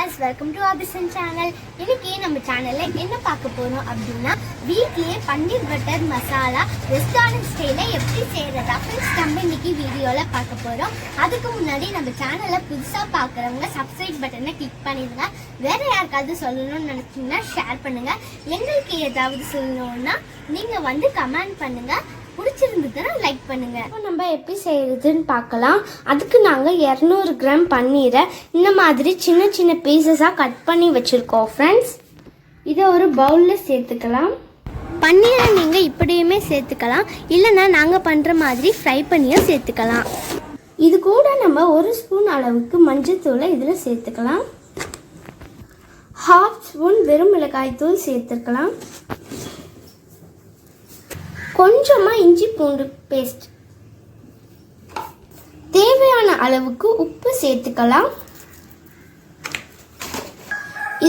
Viewers welcome to ஆபிசன் channel இன்னைக்கு நம்ம சேனல்ல என்ன பார்க்க போறோம் அப்படின்னா வீட்லயே பன்னீர் பட்டர் மசாலா ரெஸ்டாரண்ட் ஸ்டைல எப்படி செய்யறதா ஃப்ரெண்ட்ஸ் நம்ம இன்னைக்கு வீடியோல பார்க்க போறோம். அதுக்கு முன்னாடி நம்ம சேனலை புதுசா பார்க்குறவங்க சப்ஸ்கிரைப் பட்டனை கிளிக் பண்ணிடுங்க. வேற யாருக்காவது சொல்லணும்னு நினைச்சீங்கன்னா ஷேர் பண்ணுங்க. எங்களுக்கு ஏதாவது சொல்லணும்னா நீங்க வந்து கமெண்ட் பண்ணுங்க. பிடிச்சிருந்ததுன்னா லைக் பண்ணுங்க. இப்போ நம்ம எப்படி செய்யறதுன்னு பார்க்கலாம். அதுக்கு நாங்கள் இரநூறு கிராம் பன்னீரை இந்த மாதிரி சின்ன சின்ன பீசஸாக கட் பண்ணி வச்சுருக்கோம் ஃப்ரெண்ட்ஸ் இதை ஒரு பவுலில் சேர்த்துக்கலாம். பன்னீரை நீங்கள் இப்படியுமே சேர்த்துக்கலாம். இல்லைன்னா நாங்கள் பண்ணுற மாதிரி ஃப்ரை பண்ணியும் சேர்த்துக்கலாம். இது கூட நம்ம ஒரு ஸ்பூன் அளவுக்கு மஞ்சத்தூளை இதில் சேர்த்துக்கலாம். ஹாஃப் ஸ்பூன் வெறும் மிளகாய் தூள் சேர்த்துக்கலாம். கொஞ்சமாக இஞ்சி பூண்டு பேஸ்ட் தேவையான அளவுக்கு உப்பு சேர்த்துக்கலாம்.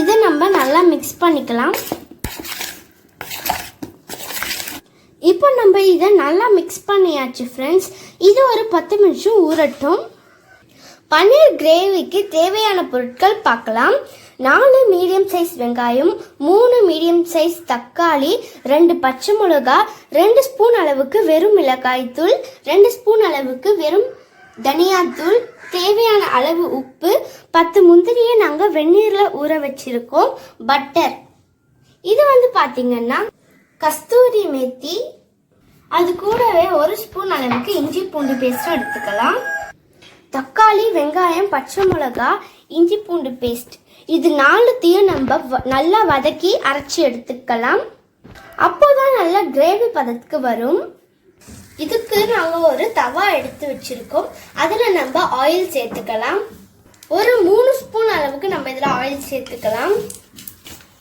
இதை நம்ம நல்லா மிக்ஸ் பண்ணிக்கலாம். இப்போ நம்ம இதை நல்லா மிக்ஸ் பண்ணியாச்சு ஃப்ரெண்ட்ஸ் இது ஒரு பத்து நிமிஷம் ஊறட்டும். பன்னீர் கிரேவிக்கு தேவையான பொருட்கள் பார்க்கலாம். நாலு மீடியம் சைஸ் வெங்காயம் மூணு மீடியம் சைஸ் தக்காளி ரெண்டு பச்சை மிளகா ரெண்டு ஸ்பூன் அளவுக்கு வெறும் மிளகாய் தூள் ரெண்டு ஸ்பூன் அளவுக்கு வெறும் தனியாத்தூள் தேவையான அளவு உப்பு பத்து முந்திரியை நாங்கள் வெந்நீரில் ஊற வச்சுருக்கோம் பட்டர் இது வந்து பார்த்திங்கன்னா கஸ்தூரி மேத்தி. அது கூடவே ஒரு ஸ்பூன் அளவுக்கு இஞ்சி பூண்டு பேஸ்ட்டும் எடுத்துக்கலாம். தக்காளி வெங்காயம் பச்சை மிளகா இஞ்சி பூண்டு பேஸ்ட் இது நாலுத்தையும் நம்ம வ- நல்லா வதக்கி அரைச்சி எடுத்துக்கலாம். அப்போதான் நல்லா கிரேவி பதத்துக்கு வரும். இதுக்கு நாங்கள் ஒரு தவா எடுத்து வச்சுருக்கோம். அதில் நம்ம ஆயில் சேர்த்துக்கலாம். ஒரு மூணு ஸ்பூன் அளவுக்கு நம்ம இதில் ஆயில் சேர்த்துக்கலாம்.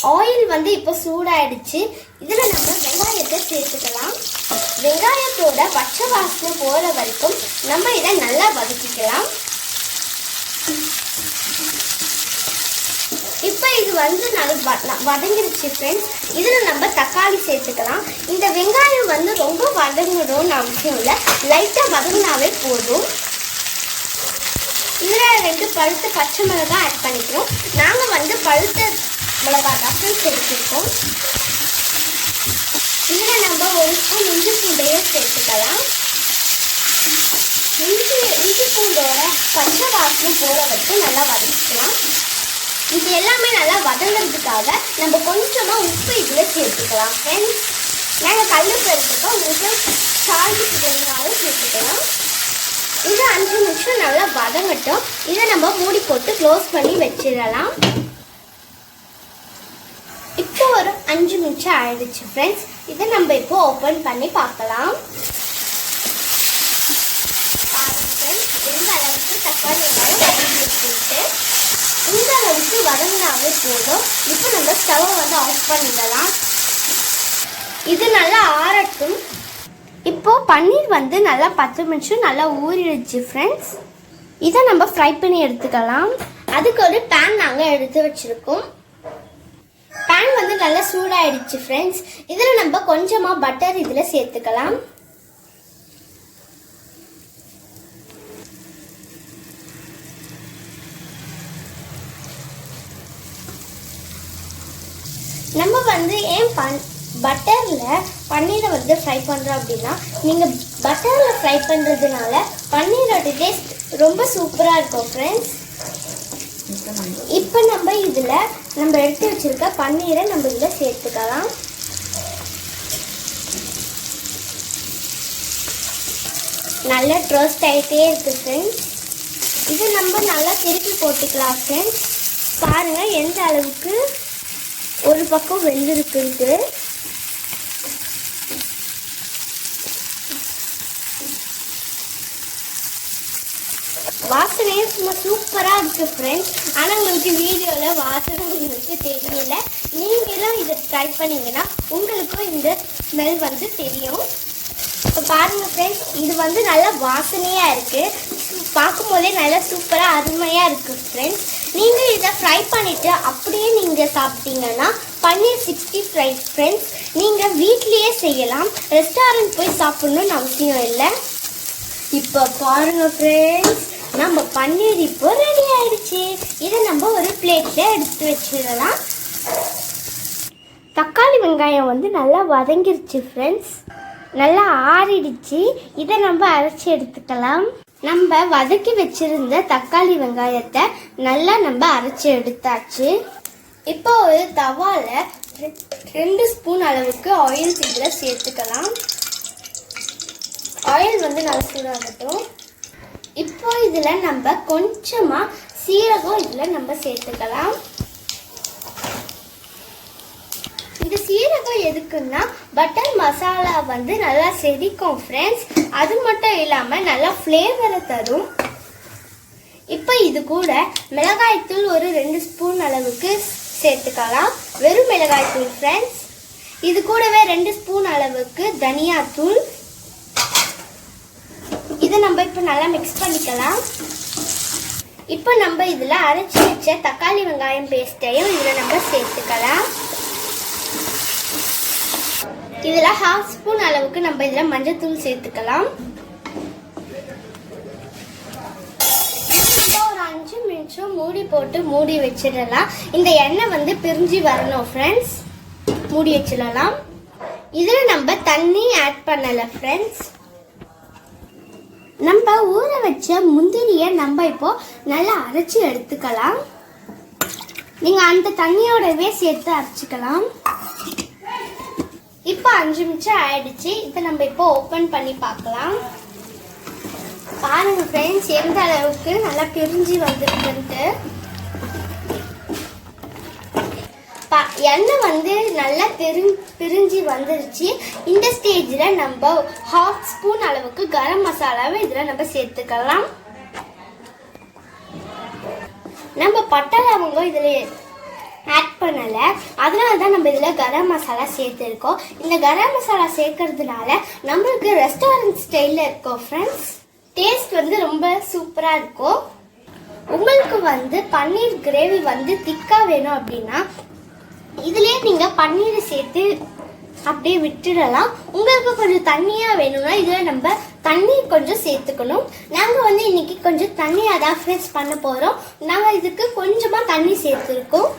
ஆயில் வந்து இப்போ சூடாயிடுச்சு. இதில் நம்ம வெங்காயத்தை சேர்த்துக்கலாம். வெங்காயத்தோட பச்சை வாசனை போகிற வரைக்கும் நம்ம இதை நல்லா வதக்கிக்கலாம் இப்போ இது வந்து நல்லா வதங்கிருச்சு ஃப்ரெண்ட்ஸ் இதில் நம்ம தக்காளி சேர்த்துக்கலாம். இந்த வெங்காயம் வந்து ரொம்ப வதங்கணும்னு அவசியம் இல்லை. லைட்டாக வதங்கினாவே போதும். இதில் ரெண்டு பழுத்த பச்சை மிளகாய் ஆட் பண்ணிக்கிறோம். நாங்கள் வந்து பழுத்த மிளகாய் தான் சேர்த்துருக்கோம் இதில் நம்ம ஒரு ஸ்பூன் இஞ்சி பூண்டையும் சேர்த்துக்கலாம். இஞ்சி இஞ்சி பூண்டோட பச்சை வாசனை போகிற வரைக்கும் நல்லா வதக்கிக்கலாம். இது எல்லாமே நல்லா வதங்கிறதுக்காக நம்ம கொஞ்சமாக உப்பு இதில் சேர்த்துக்கலாம். ஃப்ரெண்ட்ஸ் நாங்கள் கல்லுப்பு எடுத்துக்கோம் உங்களுக்கு சால்ட்டு வேணுனாலும் சேர்த்துக்கலாம். இது அஞ்சு நிமிஷம் நல்லா வதங்கட்டும். இதை நம்ம மூடி போட்டு க்ளோஸ் பண்ணி வச்சிடலாம். இப்போ ஒரு அஞ்சு நிமிஷம் ஆயிடுச்சு ஃப்ரெண்ட்ஸ் இதை நம்ம இப்போ ஓப்பன் பண்ணி பார்க்கலாம். ஃப்ரெண்ட்ஸ் எந்த அளவுக்கு தக்காளி வெங்காயம் வதங்கிட்டு இந்த அளவுக்கு வதங்கினாவே போதும். இப்போ நம்ம ஸ்டவ்வை வந்து ஆஃப் பண்ணிடலாம். இது நல்லா ஆறட்டும். இப்போ பன்னீர் வந்து நல்லா பத்து நிமிஷம் நல்லா ஊறிடுச்சு ஃப்ரெண்ட்ஸ் இதை நம்ம ஃப்ரை பண்ணி எடுத்துக்கலாம். அதுக்கு ஒரு பேன் நாங்கள் எடுத்து வச்சுருக்கோம். பேன் வந்து நல்லா சூடாயிடுச்சு ஃப்ரெண்ட்ஸ் இதில் நம்ம கொஞ்சமாக பட்டர் இதில் சேர்த்துக்கலாம். நம்ம வந்து ஏன் பன் பட்டரில் பன்னீரை வந்து ஃப்ரை பண்ணுறோம் அப்படின்னா நீங்கள் பட்டரில் ஃப்ரை பண்ணுறதுனால பன்னீரோட டேஸ்ட் ரொம்ப சூப்பராக இருக்கும் ஃப்ரெண்ட்ஸ் இப்போ நம்ம இதில் நம்ம எடுத்து வச்சிருக்க பன்னீரை நம்ம இதில் சேர்த்துக்கலாம். நல்லா ட்ரோஸ்ட் ஆகிட்டே இருக்குது ஃப்ரெண்ட்ஸ் இது நம்ம நல்லா திருப்பி போட்டுக்கலாம் ஃப்ரெண்ட்ஸ் பாருங்கள் எந்த அளவுக்கு ஒரு பக்கம் வெந்திருக்குன்ட்டு. வாசனையே சும்மா சூப்பராக இருக்கு ஃப்ரெண்ட்ஸ் ஆனால் உங்களுக்கு வீடியோவில் வாசனை உங்களுக்கு தெரியல. நீங்களும் இதை ட்ரை பண்ணீங்கன்னா உங்களுக்கும் இந்த ஸ்மெல் வந்து தெரியும். இப்போ பாருங்க ஃப்ரெண்ட்ஸ் இது வந்து நல்லா வாசனையாக இருக்குது பார்க்கும்போதே நல்லா சூப்பராக அருமையாக இருக்குது ஃப்ரெண்ட்ஸ் நீங்கள் இதை ஃப்ரை பண்ணிவிட்டு அப்படியே நீங்கள் சாப்பிட்டீங்கன்னா பன்னீர் சிக்ஸ்டி ஃப்ரை ஃப்ரெண்ட்ஸ் நீங்கள் வீட்லேயே செய்யலாம். ரெஸ்டாரண்ட் போய் சாப்பிட்ணுன்னு அவசியம் இல்லை. இப்போ பாருங்கள் ஃப்ரெண்ட்ஸ் நம்ம பன்னீர் இப்போ ரெடி ஆயிடுச்சு. இதை நம்ம ஒரு பிளேட்டில் எடுத்து வச்சிடலாம். தக்காளி வெங்காயம் வந்து நல்லா வதங்கிருச்சு ஃப்ரெண்ட்ஸ் நல்லா ஆறிடுச்சு. இதை நம்ம அரைச்சி எடுத்துக்கலாம். நம்ம வதக்கி வச்சிருந்த தக்காளி வெங்காயத்தை நல்லா நம்ம அரைச்சி எடுத்தாச்சு. இப்போ ஒரு தவால ரெண்டு ஸ்பூன் அளவுக்கு ஆயில் இதில் சேர்த்துக்கலாம். ஆயில் வந்து நல்லா சூடாகட்டும். இப்போ இதில் நம்ம கொஞ்சமாக சீரகம் இதில் நம்ம சேர்த்துக்கலாம் இந்த சீரகம் எதுக்குன்னா பட்டர் மசாலா வந்து நல்லா செரிக்கும் ஃப்ரெண்ட்ஸ் அது மட்டும் இல்லாமல் நல்லா ஃப்ளேவரை தரும். இப்போ இது கூட மிளகாய்த்தூள் ஒரு ரெண்டு ஸ்பூன் அளவுக்கு சேர்த்துக்கலாம். வெறும் மிளகாய்த்தூள் ஃப்ரெண்ட்ஸ் இது கூடவே ரெண்டு ஸ்பூன் அளவுக்கு தனியாத்தூள். இதை நம்ம இப்போ நல்லா மிக்ஸ் பண்ணிக்கலாம். இப்போ நம்ம இதில் அரைச்சி வச்ச தக்காளி வெங்காயம் பேஸ்ட்டையும் இதில் நம்ம சேர்த்துக்கலாம். இதில் ஹாஃப் ஸ்பூன் அளவுக்கு நம்ம இதில் மஞ்சத்தூள் சேர்த்துக்கலாம். இப்போ ஒரு அஞ்சு நிமிஷம் மூடி போட்டு மூடி வச்சிடலாம். இந்த எண்ணெய் வந்து பிரிஞ்சு வரணும் ஃப்ரெண்ட்ஸ் மூடி வச்சிடலாம். இதில் நம்ம தண்ணி ஆட் பண்ணலை ஃப்ரெண்ட்ஸ் நம்ம ஊற வச்ச முந்திரியை நம்ம இப்போ நல்லா அரைச்சி எடுத்துக்கலாம். நீங்கள் அந்த தண்ணியோடவே சேர்த்து அரைச்சிக்கலாம். அஞ்சு நிமிஷம் ஆயிடுச்சு. இதை நம்ம இப்போ ஓப்பன் பண்ணி பார்க்கலாம். பாருங்க ஃப்ரெண்ட்ஸ் எந்த அளவுக்கு நல்லா பிரிஞ்சு வந்துருக்குன்ட்டு. பா- எண்ணெய் வந்து நல்லா பிரி பிரிஞ்சு வந்துருச்சு. இந்த ஸ்டேஜில் நம்ம ஹாஃப் ஸ்பூன் அளவுக்கு கரம் மசாலாவை இதில் நம்ம சேர்த்துக்கலாம். நம்ம பட்டை லவங்கம் இதில் ஆட் பண்ணலை. அதனால தான் நம்ம இதில் கரம் மசாலா சேர்த்துருக்கோம். இந்த கரம் மசாலா சேர்க்கறதுனால நம்மளுக்கு ரெஸ்டாரண்ட் ஸ்டைலில் இருக்கும் ஃப்ரெண்ட்ஸ் டேஸ்ட் வந்து ரொம்ப சூப்பராக இருக்கும். உங்களுக்கு வந்து பன்னீர் கிரேவி வந்து திக்காக வேணும் அப்படின்னா இதுலேயே நீங்கள் பன்னீர் சேர்த்து அப்படியே விட்டுடலாம். உங்களுக்கு கொஞ்சம் தண்ணியாக வேணும்னா இதில் நம்ம தண்ணி கொஞ்சம் சேர்த்துக்கணும். நாங்கள் வந்து இன்னைக்கு கொஞ்சம் தண்ணியாக தான் ஃப்ரெஷ் பண்ண போகிறோம் நாங்கள் இதுக்கு கொஞ்சமாக தண்ணி சேர்த்துருக்கோம்.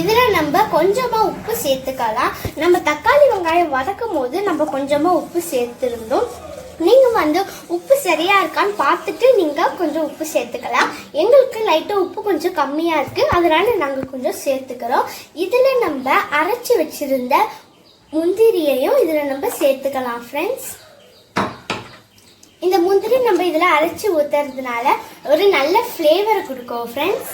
இதில் நம்ம கொஞ்சமாக உப்பு சேர்த்துக்கலாம். நம்ம தக்காளி வெங்காயம் வதக்கும் போது நம்ம கொஞ்சமாக உப்பு சேர்த்துருந்தோம். நீங்கள் வந்து உப்பு சரியாக இருக்கான்னு பார்த்துட்டு நீங்கள் கொஞ்சம் உப்பு சேர்த்துக்கலாம். எங்களுக்கு லைட்டாக உப்பு கொஞ்சம் கம்மியாக இருக்குது அதனால் நாங்கள் கொஞ்சம் சேர்த்துக்கிறோம். இதில் நம்ம அரைச்சி வச்சுருந்த முந்திரியையும் இதில் நம்ம சேர்த்துக்கலாம் ஃப்ரெண்ட்ஸ் இந்த முந்திரி நம்ம இதில் அரைச்சி ஊற்றுறதுனால ஒரு நல்ல ஃப்ளேவரை கொடுக்கும் ஃப்ரெண்ட்ஸ்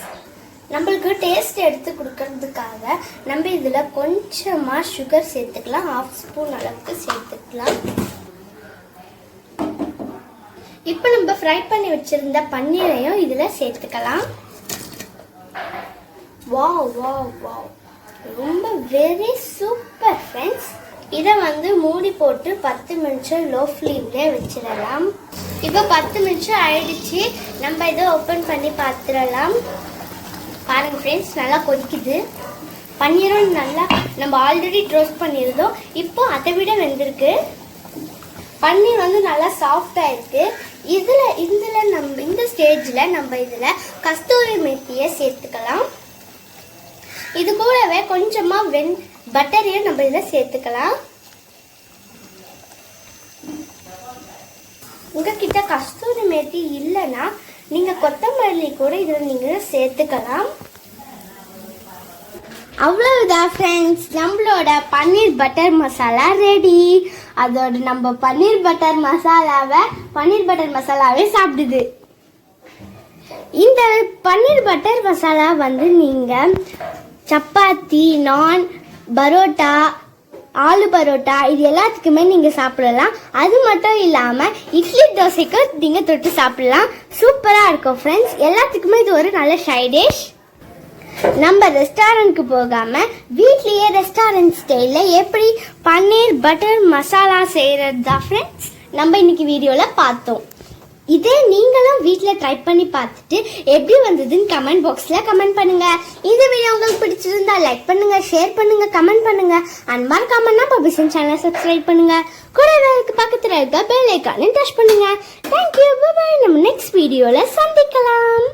நம்மளுக்கு டேஸ்ட் எடுத்து கொடுக்கறதுக்காக நம்ம இதில் கொஞ்சமாக சுகர் சேர்த்துக்கலாம் ஹாஃப் ஸ்பூன் அளவுக்கு சேர்த்துக்கலாம். இப்போ நம்ம ஃப்ரை பண்ணி வச்சிருந்த பன்னீரையும் இதில் சேர்த்துக்கலாம். வா வா வாவ் ரொம்ப வெரி சூப்பர் ஃப்ரெண்ட்ஸ் இதை வந்து மூடி போட்டு பத்து நிமிஷம் லோ ஃப்ளேம்லேயே வச்சிடலாம். இப்போ பத்து நிமிஷம் ஆயிடுச்சு. நம்ம இதை ஓப்பன் பண்ணி பார்த்துடலாம் பாருங்க ஃப்ரெண்ட்ஸ் நல்லா கொதிக்குது. பன்னீரும் நல்லா நம்ம ஆல்ரெடி ட்ரோஸ்ட் பண்ணியிருந்தோம். இப்போ அதை விட வெந்திருக்கு. பன்னீர் வந்து நல்லா சாஃப்டாக இருக்குது இதில் இதில் நம்ம இந்த ஸ்டேஜில் நம்ம இதில் கஸ்தூரி மெத்தியை சேர்த்துக்கலாம். இது கூடவே கொஞ்சமாக வெண் பட்டரையும் நம்ம இதில் சேர்த்துக்கலாம். உங்ககிட்ட கஸ்தூரி மேத்தி இல்லைன்னா நீங்கள் கொத்தமல்லி கூட இதில் நீங்கள் சேர்த்துக்கலாம். அவ்வளவுதான் ஃப்ரெண்ட்ஸ் நம்மளோட பன்னீர் பட்டர் மசாலா ரெடி அதோட நம்ம பன்னீர் பட்டர் மசாலாவை பன்னீர் பட்டர் மசாலாவே சாப்பிடுது. இந்த பன்னீர் பட்டர் மசாலா வந்து நீங்கள் சப்பாத்தி நான் பரோட்டா ஆலு பரோட்டா இது எல்லாத்துக்குமே நீங்கள் சாப்பிடலாம். அது மட்டும் இல்லாமல் இட்லி தோசைக்கு நீங்கள் தொட்டு சாப்பிடலாம். சூப்பராக இருக்கும் ஃப்ரெண்ட்ஸ் எல்லாத்துக்குமே இது ஒரு நல்ல சைடிஷ் நம்ம ரெஸ்டாரண்ட்க்கு போகாமல் வீட்லேயே ரெஸ்டாரண்ட் ஸ்டைலில் எப்படி பன்னீர் பட்டர் மசாலா செய்கிறது தான் ஃப்ரெண்ட்ஸ் நம்ம இன்னைக்கு வீடியோவில் பார்த்தோம். இதே நீங்களும் வீட்டில் ட்ரை பண்ணி பார்த்துட்டு எப்படி வந்ததுன்னு கமெண்ட் பாக்ஸில் கமெண்ட் பண்ணுங்கள் இந்த வீடியோ உங்களுக்கு பிடிச்சிருந்தா லைக் பண்ணுங்கள் ஷேர் பண்ணுங்கள் கமெண்ட் பண்ணுங்கள் அண்ட் மறக்காம பபிசன் சேனலை சப்ஸ்கிரைப் பண்ணுங்கள் கூடவே பக்கத்தில் இருக்க பெல் ஐக்கானையும் டச் பண்ணுங்கள் தேங்க்யூ பாய் நம்ம நெக்ஸ்ட் வீடியோவில் சந்திக்கலாம்.